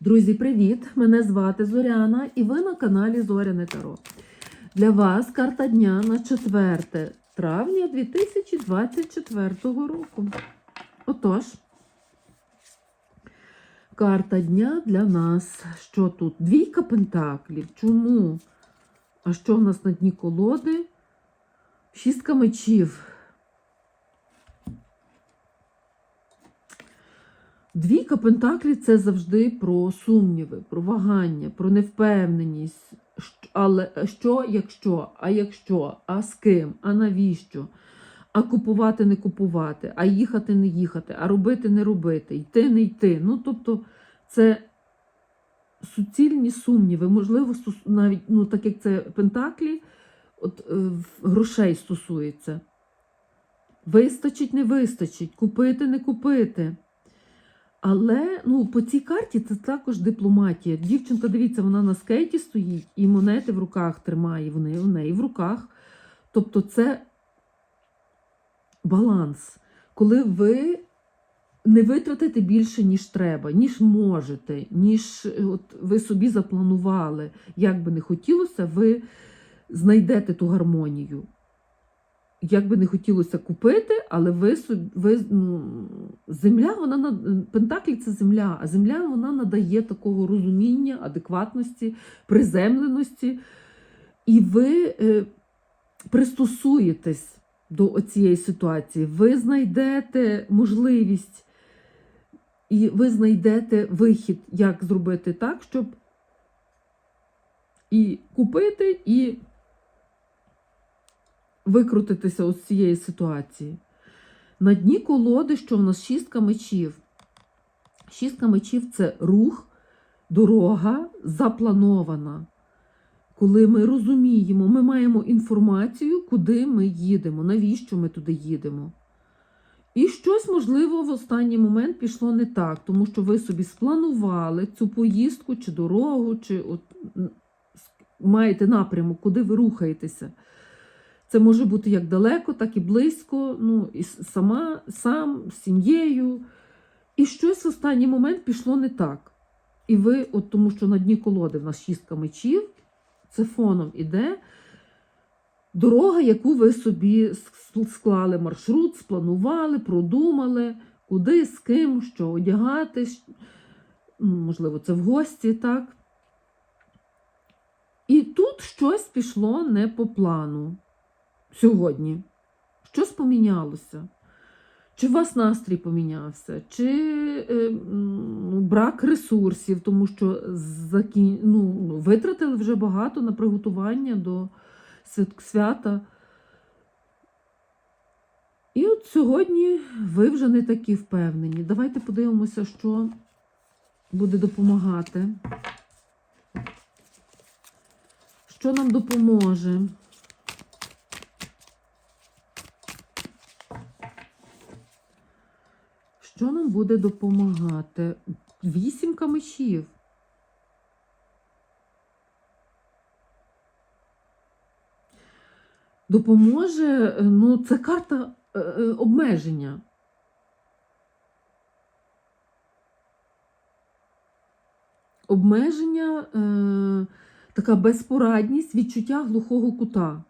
Друзі, привіт! Мене звати Зоряна і ви на каналі Зоряне Таро. Для вас карта дня на 4 травня 2024 року. Отож, карта дня для нас. Що тут? Двійка пентаклів. Чому? А що в нас на дні колоди? Шістка мечів. Двійка пентаклів це завжди про сумніви, про вагання, про невпевненість. Але що, якщо, а якщо, а з ким, а навіщо? А купувати не купувати, а їхати не їхати, а робити не робити, йти не йти. Ну, тобто, це суцільні сумніви. Можливо, навіть, ну, так як це пентаклі, от е, грошей стосується. Вистачить, не вистачить, купити, не купити. Але ну, по цій карті це також дипломатія. Дівчинка, дивіться, вона на скейті стоїть і монети в руках тримає, вони в неї в руках. Тобто це баланс, коли ви не витратите більше, ніж треба, ніж можете, ніж от ви собі запланували. Як би не хотілося, ви знайдете ту гармонію. Як би не хотілося купити, але ви, ви ну, земля, вона на- Пентаклі це земля, а земля вона надає такого розуміння, адекватності, приземленості, і ви е, пристосуєтесь до цієї ситуації. Ви знайдете можливість, і ви знайдете вихід, як зробити так, щоб і купити, і викрутитися з цієї ситуації. На дні колоди, що в нас шістка мечів. Шістка мечів це рух, дорога запланована. Коли ми розуміємо, ми маємо інформацію, куди ми їдемо, навіщо ми туди їдемо. І щось, можливо, в останній момент пішло не так, тому що ви собі спланували цю поїздку чи дорогу, чи от, маєте напрямок, куди ви рухаєтеся. Це може бути як далеко, так і близько, ну, і сама, сам, з сім'єю. І щось в останній момент пішло не так. І ви, от тому що на дні колоди в нас шістка мечів, це фоном іде дорога, яку ви собі склали маршрут, спланували, продумали, куди, з ким, що одягати. ну, Можливо, це в гості, так? І тут щось пішло не по плану сьогодні. Щось помінялося. Чи у вас настрій помінявся, чи е, ну, брак ресурсів, тому що закін... ну, витратили вже багато на приготування до свята. І от сьогодні ви вже не такі впевнені. Давайте подивимося, що буде допомагати. Що нам допоможе? Що нам буде допомагати? Вісімка мечів. Допоможе, е, ну, це карта е, е, обмеження. Обмеження, е, така безпорадність, відчуття глухого кута.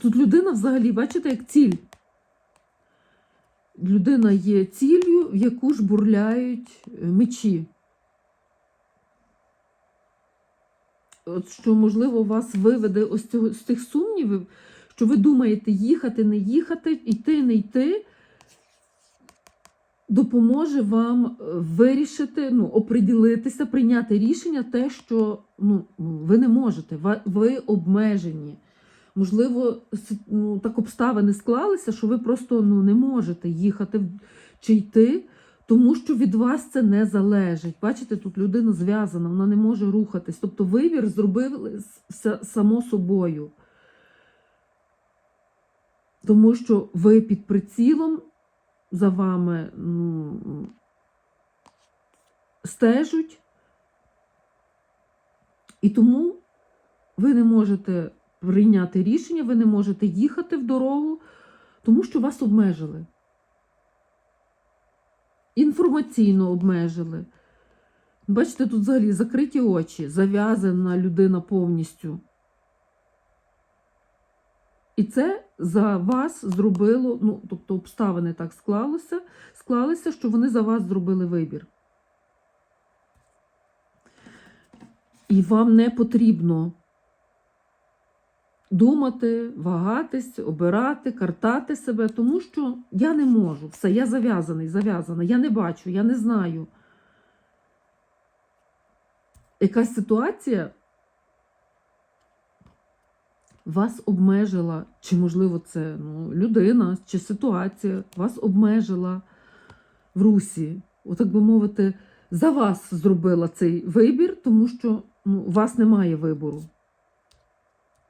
Тут людина взагалі, бачите, як ціль. Людина є ціллю, в яку ж бурляють е, мечі. От що, можливо, вас виведе ось цього, з цих сумнівів, що ви думаєте їхати, не їхати, йти, не йти, допоможе вам е, вирішити, ну, оприділитися, прийняти рішення, те, що ну, ви не можете, ви обмежені. Можливо, ну, так обставини склалися, що ви просто ну, не можете їхати чи йти, тому що від вас це не залежить. Бачите, тут людина зв'язана, вона не може рухатись. Тобто вибір зробили само собою. Тому що ви під прицілом за вами ну, стежуть, і тому ви не можете прийняти рішення, ви не можете їхати в дорогу, тому що вас обмежили. Інформаційно обмежили. Бачите, тут взагалі закриті очі, зав'язана людина повністю. І це за вас зробило, ну, тобто обставини так склалося, склалися, що вони за вас зробили вибір. І вам не потрібно думати, вагатись, обирати, картати себе, тому що я не можу. Все, я зав'язаний, зав'язана, я не бачу, я не знаю. Якась ситуація вас обмежила, чи, можливо, це ну, людина, чи ситуація вас обмежила в русі, отак би мовити, за вас зробила цей вибір, тому що ну, у вас немає вибору.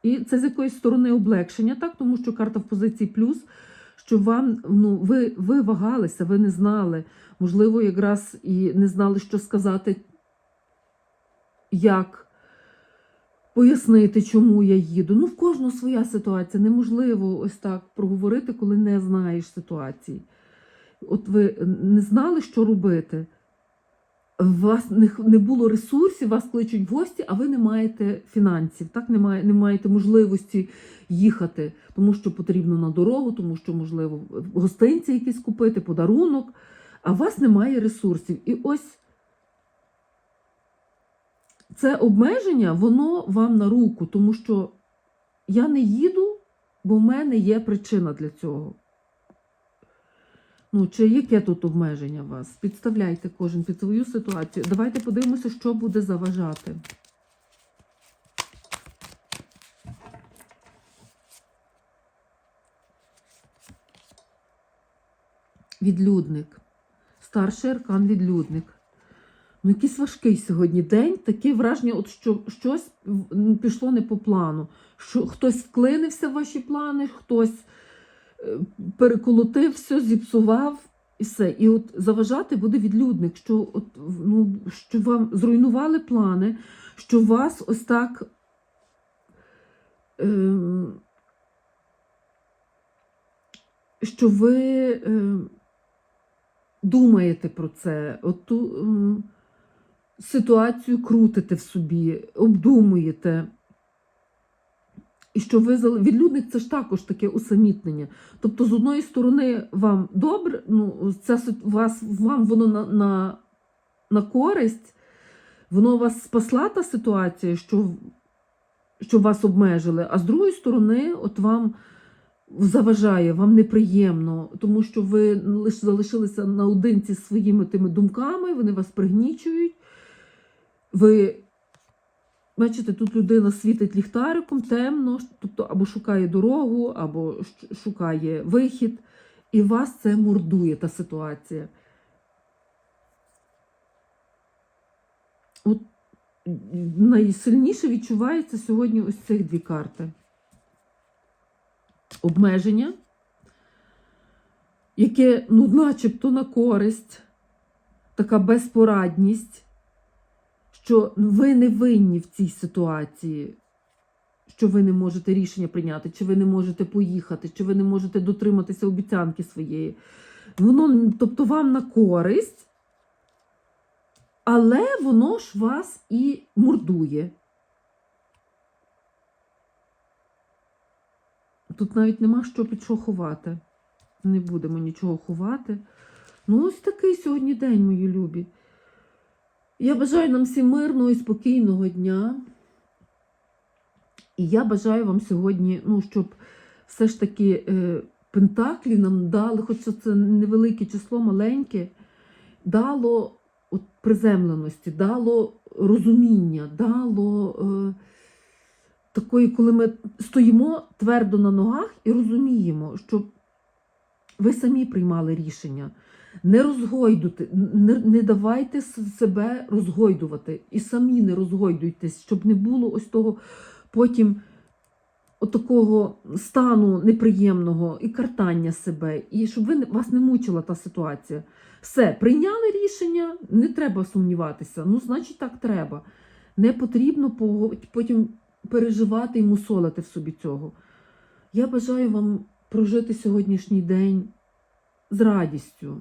І це з якоїсь сторони облегшення, так, тому що карта в позиції плюс, що вам ну, ви, ви вагалися, ви не знали, можливо, якраз і не знали, що сказати, як пояснити, чому я їду. Ну, в кожного своя ситуація. Неможливо ось так проговорити, коли не знаєш ситуації. От ви не знали, що робити. Вас не було ресурсів, вас кличуть в гості, а ви не маєте фінансів, так не, має, не маєте можливості їхати, тому що потрібно на дорогу, тому що, можливо, гостинці якісь купити, подарунок, а у вас немає ресурсів. І ось це обмеження, воно вам на руку, тому що я не їду, бо в мене є причина для цього. Ну, чи яке тут обмеження вас? Підставляйте кожен під свою ситуацію. Давайте подивимося, що буде заважати. Відлюдник. Старший аркан відлюдник. Ну, якийсь важкий сьогодні день, таке враження, от що щось пішло не по плану. Що хтось вклинився в ваші плани, хтось переколотив все, зіпсував і все. І от заважати буде відлюдник, що, от, ну, що вам зруйнували плани, що вас ось так. Ем, що ви ем, думаєте про це, от ту ем, ситуацію крутите в собі, обдумуєте. І що ви відлюдник це ж також таке усамітнення. Тобто, з одної сторони, вам добре, ну, сит- вас, вам воно на, на, на користь, воно вас спасла та ситуація, що, що вас обмежили, а з другої сторони, от вам заважає, вам неприємно, тому що ви лише залишилися наодинці зі своїми тими думками, вони вас пригнічують. Ви бачите, тут людина світить ліхтариком темно, тобто або шукає дорогу, або шукає вихід, і вас це мордує та ситуація. От найсильніше відчувається сьогодні ось цих дві карти. Обмеження, яке, ну, начебто на користь, така безпорадність, що ви не винні в цій ситуації, що ви не можете рішення прийняти, чи ви не можете поїхати, чи ви не можете дотриматися обіцянки своєї. Воно, тобто, вам на користь, але воно ж вас і мордує. Тут навіть нема що під що ховати. Не будемо нічого ховати. Ну, ось такий сьогодні день, мої любі. Я бажаю нам всім мирного і спокійного дня. І я бажаю вам сьогодні, ну, щоб все ж таки е, Пентаклі нам дали, хоча це невелике число, маленьке, дало от, приземленості, дало розуміння, дало е, такої, коли ми стоїмо твердо на ногах і розуміємо, що ви самі приймали рішення. Не розгойдуйте, не, не давайте себе розгойдувати і самі не розгойдуйтесь, щоб не було ось того потім отакого стану неприємного і картання себе, і щоб ви вас не мучила та ситуація. Все, прийняли рішення, не треба сумніватися. Ну, значить, так треба. Не потрібно потім переживати і мусолити в собі цього. Я бажаю вам прожити сьогоднішній день з радістю.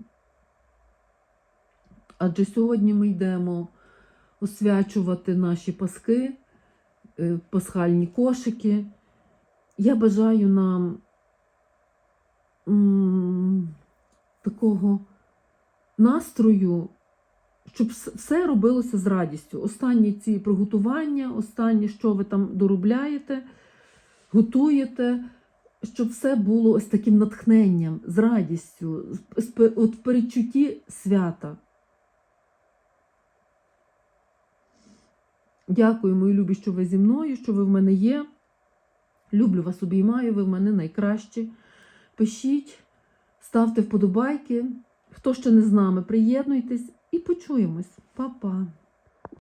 Адже сьогодні ми йдемо освячувати наші паски, е, пасхальні кошики. Я бажаю нам такого настрою, щоб все робилося з радістю. Останні ці приготування, останні, що ви там доробляєте, готуєте, щоб все було ось таким натхненням, з радістю, от в передчутті свята. Дякую, мої любі, що ви зі мною, що ви в мене є. Люблю вас, обіймаю, ви в мене найкращі. Пишіть, ставте вподобайки. Хто ще не з нами, приєднуйтесь і почуємось. Па-па!